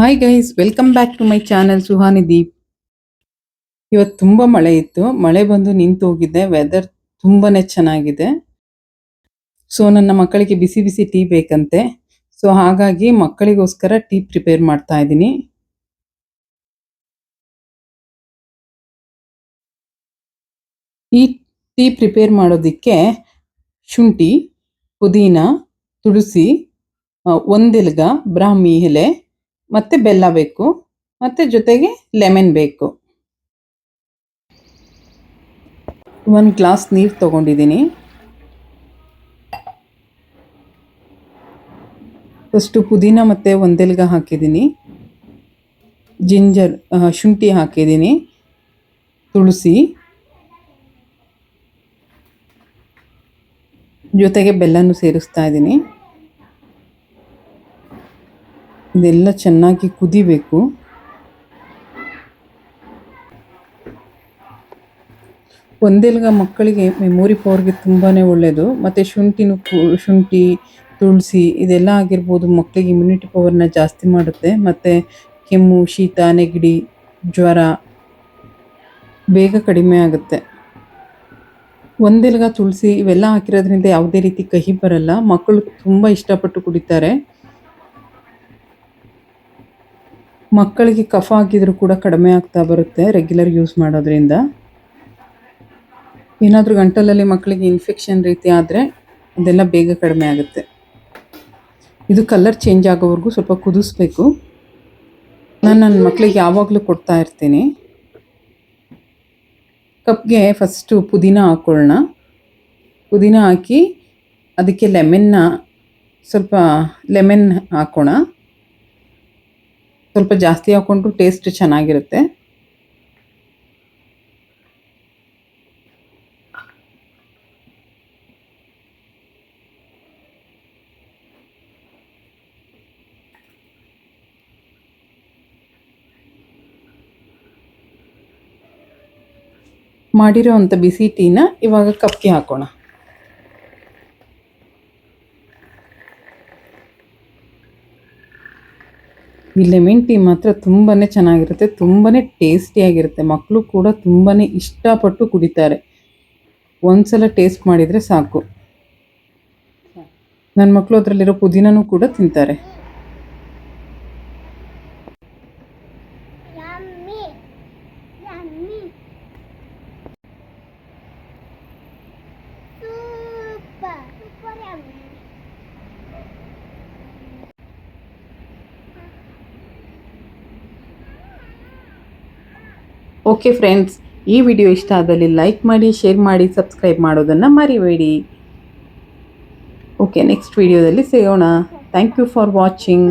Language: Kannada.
Hi guys welcome back to my channel Suhani Deep ಇವತ್ತು ತುಂಬ ಮಳೆ ಇತ್ತು. ಮಳೆ ಬಂದು ನಿಂತು ಹೋಗಿದೆ. ವೆದರ್ ತುಂಬಾ ಚೆನ್ನಾಗಿದೆ. ಸೊ ನನ್ನ ಮಕ್ಕಳಿಗೆ ಬಿಸಿ ಬಿಸಿ ಟೀ ಬೇಕಂತೆ. ಸೊ ಹಾಗಾಗಿ ಮಕ್ಕಳಿಗೋಸ್ಕರ ಟೀ ಪ್ರಿಪೇರ್ ಮಾಡ್ತಾ ಇದ್ದೀನಿ. ಈ ಟೀ ಪ್ರಿಪೇರ್ ಮಾಡೋದಕ್ಕೆ ಶುಂಠಿ, ಪುದೀನ, ತುಳಸಿ ಒಂದೆಲ್ಗ ಒಂದೆಲಗ, ಬ್ರಾಹ್ಮಿ ಎಲೆ ಮತ್ತೆ ಬೆಲ್ಲ ಬೇಕು, ಮತ್ತೆ ಜೊತೆಗೆ ಲೆಮನ್ ಬೇಕು. ಒಂದು ಗ್ಲಾಸ್ ನೀರು ತಗೊಂಡಿದ್ದೀನಿ. ಫಸ್ಟು ಪುದೀನ ಮತ್ತು ಒಂದೆಲ್ಗ ಹಾಕಿದ್ದೀನಿ. ಜಿಂಜರ್ ಶುಂಠಿ ಹಾಕಿದ್ದೀನಿ. ತುಳಸಿ. ಜೊತೆಗೆ ಬೆಲ್ಲನೂ ಸೇರಿಸ್ತಾ ಇದ್ದೀನಿ. ಇದೆಲ್ಲ ಚೆನ್ನಾಗಿ ಕುದಿಬೇಕು. ಒಂದೆಲ್ಗ ಮಕ್ಕಳಿಗೆ ಮೆಮೊರಿ ಪವರ್ಗೆ ತುಂಬಾ ಒಳ್ಳೆಯದು ಮತ್ತು ಶುಂಠಿನೂ ಶುಂಠಿ, ತುಳಸಿ ಇದೆಲ್ಲ ಆಗಿರ್ಬೋದು ಮಕ್ಕಳಿಗೆ ಇಮ್ಯುನಿಟಿ ಪವರ್ನ ಜಾಸ್ತಿ ಮಾಡುತ್ತೆ. ಮತ್ತು ಕೆಮ್ಮು, ಶೀತ, ನೆಗಡಿ, ಜ್ವರ ಬೇಗ ಕಡಿಮೆ ಆಗುತ್ತೆ. ಒಂದೆಲ್ಗ ತುಳಸಿ ಇವೆಲ್ಲ ಹಾಕಿರೋದ್ರಿಂದ ಯಾವುದೇ ರೀತಿ ಕಹಿ ಬರಲ್ಲ. ಮಕ್ಕಳು ತುಂಬ ಇಷ್ಟಪಟ್ಟು ಕುಡಿತಾರೆ. ಮಕ್ಕಳಿಗೆ ಕಫ ಆಗಿದ್ರು ಕೂಡ ಕಡಿಮೆ ಆಗ್ತಾ ಬರುತ್ತೆ ರೆಗ್ಯುಲರ್ ಯೂಸ್ ಮಾಡೋದ್ರಿಂದ. ಏನಾದರೂ ಗಂಟಲಲ್ಲಿ ಮಕ್ಕಳಿಗೆ ಇನ್ಫೆಕ್ಷನ್ ರೀತಿ ಆದರೆ ಅದೆಲ್ಲ ಬೇಗ ಕಡಿಮೆ ಆಗುತ್ತೆ. ಇದು ಕಲರ್ ಚೇಂಜ್ ಆಗೋವರೆಗೂ ಸ್ವಲ್ಪ ಕುದಿಸ್ಬೇಕು. ನಾನು ನನ್ನ ಮಕ್ಕಳಿಗೆ ಯಾವಾಗಲೂ ಕೊಡ್ತಾ ಇರ್ತೀನಿ. ಕಪ್ಗೆ ಫಸ್ಟು ಪುದೀನ ಹಾಕ್ಕೊಳ್ಳೋಣ ಪುದೀನ ಹಾಕಿ ಅದಕ್ಕೆ ಲೆಮನ್ನ ಸ್ವಲ್ಪ ಲೆಮೆನ್ ಹಾಕೋಣ. ಸ್ವಲ್ಪ ಜಾಸ್ತಿ ಹಾಕ್ಕೊಂಡ್ರು ಟೇಸ್ಟ್ ಚೆನ್ನಾಗಿರುತ್ತೆ. ಮಾಡಿರೋ ಅಂಥ ಬಿಸಿ ಟೀನ ಇವಾಗ ಕಪ್ಗೆ ಹಾಕೋಣ. ಈ ಲೆಮನ್ ಟೀ ಮಾತ್ರ ತುಂಬಾ ಚೆನ್ನಾಗಿರುತ್ತೆ ತುಂಬಾ ಟೇಸ್ಟಿಯಾಗಿರುತ್ತೆ ಮಕ್ಕಳು ಕೂಡ ತುಂಬಾ ಇಷ್ಟಪಟ್ಟು ಕುಡಿತಾರೆ. ಒಂದ್ಸಲ ಟೇಸ್ಟ್ ಮಾಡಿದರೆ ಸಾಕು. ನನ್ನ ಮಕ್ಕಳು ಅದರಲ್ಲಿರೋ ಪುದೀನೂ ಕೂಡ ತಿಂತಾರೆ. ಓಕೆ ಫ್ರೆಂಡ್ಸ್ ಈ ವಿಡಿಯೋ ಇಷ್ಟ ಆದಲ್ಲಿ ಲೈಕ್ ಮಾಡಿ ಶೇರ್ ಮಾಡಿ ಸಬ್ಸ್ಕ್ರೈಬ್ ಮಾಡೋದನ್ನು ಮರಿಬೇಡಿ. ಓಕೆ ನೆಕ್ಸ್ಟ್ ವಿಡಿಯೋದಲ್ಲಿ ಸಿಗೋಣ. Thank you for watching